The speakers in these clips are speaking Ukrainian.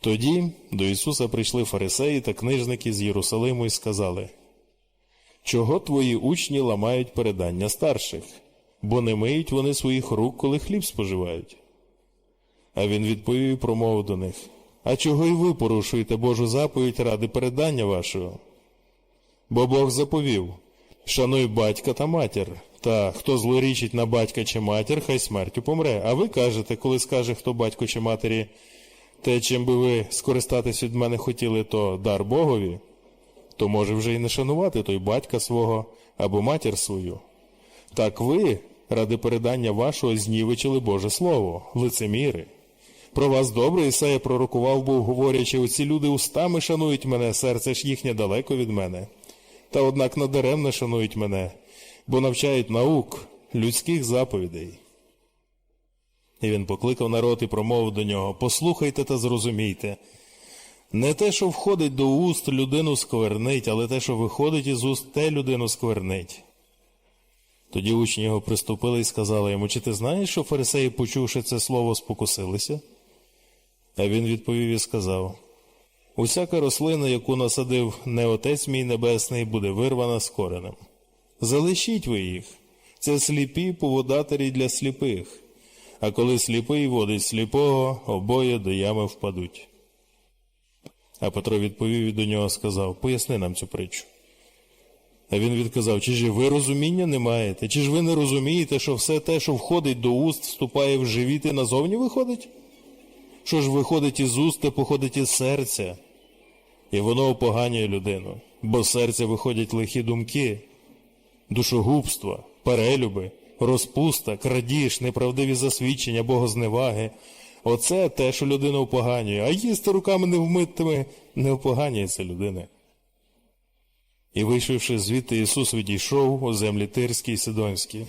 Тоді до Ісуса прийшли фарисеї та книжники з Єрусалиму і сказали, Чого твої учні ламають передання старших, бо не миють вони своїх рук, коли хліб споживають? А він відповів і промовив до них, А чого й ви порушуєте Божу заповідь ради передання вашого? Бо Бог заповів, шануй батька та матір, та хто злорічить на батька чи матір, хай смертю помре. А ви кажете, коли скаже хто батько чи матері, те, чим би ви скористатись від мене хотіли, то дар Богові, то може вже й не шанувати той батька свого або матір свою. Так ви, ради передання вашого, знівечили Боже Слово, лицеміри. Про вас добре Ісая пророкував був, говорячи, оці люди устами шанують мене, серце ж їхнє далеко від мене. Та однак надаремно шанують мене, бо навчають наук, людських заповідей. І він покликав народ і промовив до нього Послухайте та зрозумійте. Не те, що входить до уст, людину сквернить, але те, що виходить із уст, те людину сквернить. Тоді учні його приступили і сказали йому, чи ти знаєш, що фарисеї, почувши це слово, спокусилися? А він відповів і сказав: Усяка рослина, яку насадив не Отець мій Небесний, буде вирвана з коренем. Залишіть ви їх, це сліпі поводатері для сліпих, а коли сліпий водить сліпого, обоє до ями впадуть. А Петро відповів і до нього сказав: Поясни нам цю притчу. А він відказав: Чи ж ви розуміння не маєте? Чи ж ви не розумієте, що все те, що входить до уст, вступає в живіт і назовні виходить? Що ж виходить із уст, те походить із серця, і воно опоганює людину, бо з серця виходять лихі думки, душогубства, перелюби, розпуста, крадіж, неправдиві засвідчення, богозневаги. Оце те, що людина опоганює, а їсти руками невмитими не опоганюється людина. І вийшовши звідти, Ісус відійшов у землі Тирські й Сидонські.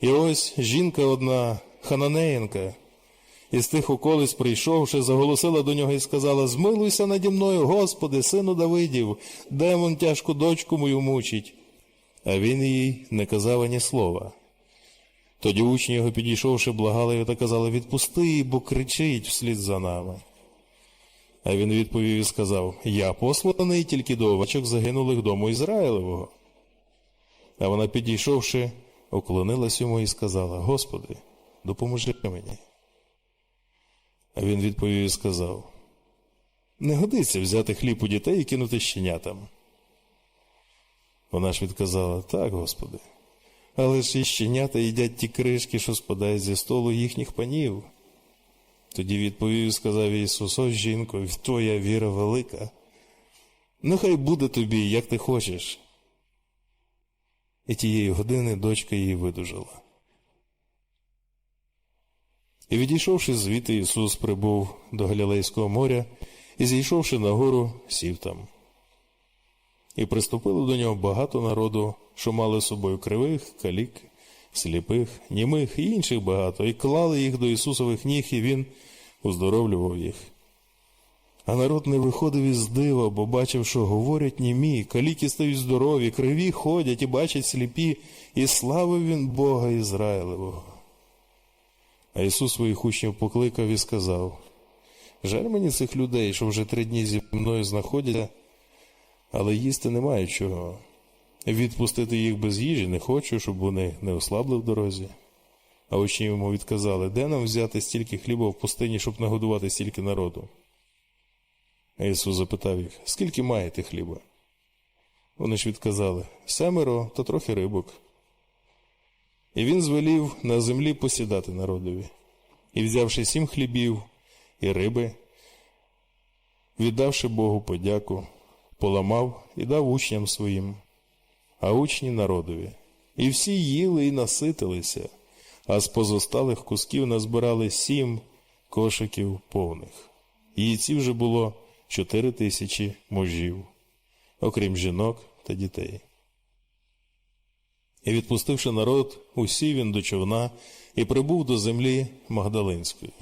І ось жінка одна, Хананеєнка, із тих околиць прийшовши, заголосила до нього і сказала: Змилуйся наді мною, Господи, сину Давидів, демон тяжку дочку мою мучить. А він їй не казав ані слова. Тоді учні його, підійшовши, благали його та казали, відпусти, бо кричить вслід за нами. А він відповів і сказав: Я посланий тільки до овечок загинулих дому Ізраїлевого. А вона, підійшовши, уклонилась йому і сказала: Господи, допоможи мені. А він відповів і сказав: Не годиться взяти хліб у дітей і кинути щенятам. Вона ж відказала: Так, Господи, але ж і щенята їдять ті кришки, що спадають зі столу їхніх панів. Тоді відповів і сказав Ісус, ось жінко, твоя віра велика. Нехай буде тобі, як ти хочеш. І тієї години дочка її видужала. І відійшовши звідти, Ісус прибув до Галілейського моря і, зійшовши на гору, сів там. І приступило до нього багато народу, що мали з собою кривих, калік, сліпих, німих і інших багато, і клали їх до Ісусових ніг, і Він уздоровлював їх. А народ не виходив із дива, бо бачив, що говорять німі, каліки стають здорові, криві ходять і бачать сліпі, і славив він Бога Ізраїлевого. А Ісус своїх учнів покликав і сказав: Жаль мені цих людей, що вже три дні зі мною знаходяться, але їсти немає чого. Відпустити їх без їжі не хочу, щоб вони не ослабли в дорозі. А учні йому відказали, де нам взяти стільки хліба в пустині, щоб нагодувати стільки народу? Ісус запитав їх, скільки маєте хліба? Вони ж відказали семеро та трохи рибок. І він звелів на землі посідати народові, і, взявши сім хлібів і риби, віддавши Богу подяку, поламав і дав учням своїм, а учні народові. І всі їли і наситилися, а з позосталих кусків назбирали сім кошиків повних. Їйці вже було чотири тисячі мужів, окрім жінок та дітей. І відпустивши народ, усів він до човна і прибув до землі Магдалинської.